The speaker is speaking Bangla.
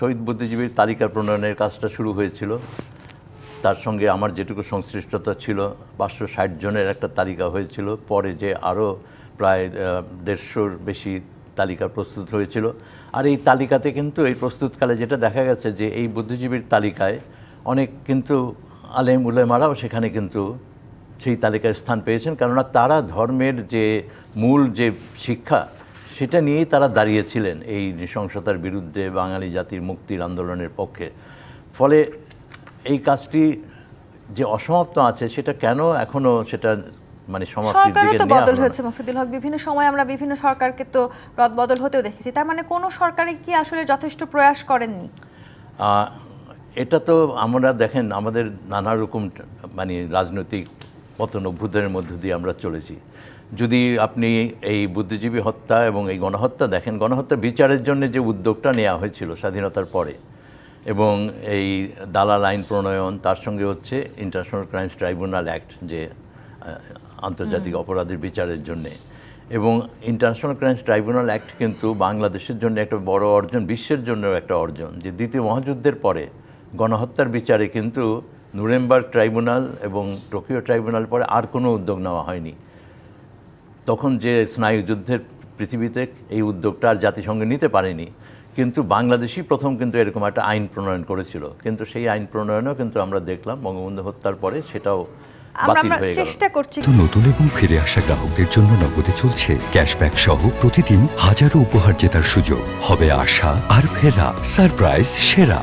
শহীদ বুদ্ধিজীবীর তালিকা প্রণয়নের কাজটা শুরু হয়েছিল। তার সঙ্গে আমার যেটুকু সংশ্লিষ্টতা ছিল, পাঁচশো ষাট জনের একটা তালিকা হয়েছিল। পরে যে আরও প্রায় দেড়শোর বেশি তালিকা প্রস্তুত হয়েছিল। আর এই তালিকাতে কিন্তু, এই প্রস্তুতকালে যেটা দেখা গেছে যে এই বুদ্ধিজীবীর তালিকায় অনেক কিন্তু আলেম উলেমারাও সেখানে কিন্তু সেই তালিকায় স্থান পেয়েছেন। কেননা তারা ধর্মের যে মূল যে শিক্ষা সেটা নিয়েই তারা দাঁড়িয়েছিলেন এই নৃশংসতার বিরুদ্ধে বাঙালি জাতির মুক্তির আন্দোলনের পক্ষে। ফলে এই কাজটি যে অসমাপ্ত আছে সেটা কেন এখনও সেটা মানে সমাপ্তির দিকে তো বদল হয়েছে মফিদুল হক। বিভিন্ন সময় আমরা বিভিন্ন সরকারকে তো রদ বদল হতেও দেখেছি। তার মানে কোনো সরকারে কি আসলে যথেষ্ট প্রয়াস করেননি? এটা তো আমরা দেখেন আমাদের নানা রকম মানে রাজনৈতিক পতন অভ্যুদয়ের মধ্য দিয়ে আমরা চলেছি। যদি আপনি এই বুদ্ধিজীবী হত্যা এবং এই গণহত্যা দেখেন গণহত্যা বিচারের জন্য যে উদ্যোগটা নেওয়া হয়েছিল স্বাধীনতার পরে এবং এই দালাল আইন প্রণয়ন তার সঙ্গে হচ্ছে ইন্টারন্যাশনাল ক্রাইমস ট্রাইব্যুনাল অ্যাক্ট যে আন্তর্জাতিক অপরাধের বিচারের জন্যে। এবং ইন্টারন্যাশনাল ক্রাইমস ট্রাইব্যুনাল অ্যাক্ট কিন্তু বাংলাদেশের জন্য একটা বড় অর্জন বিশ্বের জন্যও একটা অর্জন। যে দ্বিতীয় মহাযুদ্ধের পরে গণহত্যার বিচারে কিন্তু নুরেমবার্গ ট্রাইব্যুনাল এবং টোকিও ট্রাইব্যুনাল পরে আর কোনো উদ্যোগ নেওয়া হয়নি। তখন যে স্নায়ুযুদ্ধের পৃথিবীতে এই উদ্যোগটা আর জাতিসংঘ নিতে পারেনি কিন্তু বাংলাদেশই প্রথম কিন্তু এরকম একটা আইন প্রণয়ন করেছিল। কিন্তু সেই আইন প্রণয়নও কিন্তু আমরা দেখলাম বঙ্গবন্ধু হত্যার পরে সেটাও আমরা বাতিল হয়ে গেল। চেষ্টা করছি নতুন এবং ফিরে আসা গ্রাহকদের জন্য নগদে চলছে ক্যাশব্যাক সহ প্রতিদিন হাজারো উপহার জেতার সুযোগ। হবে আশা আর ফেরা সারপ্রাইজ সেরা।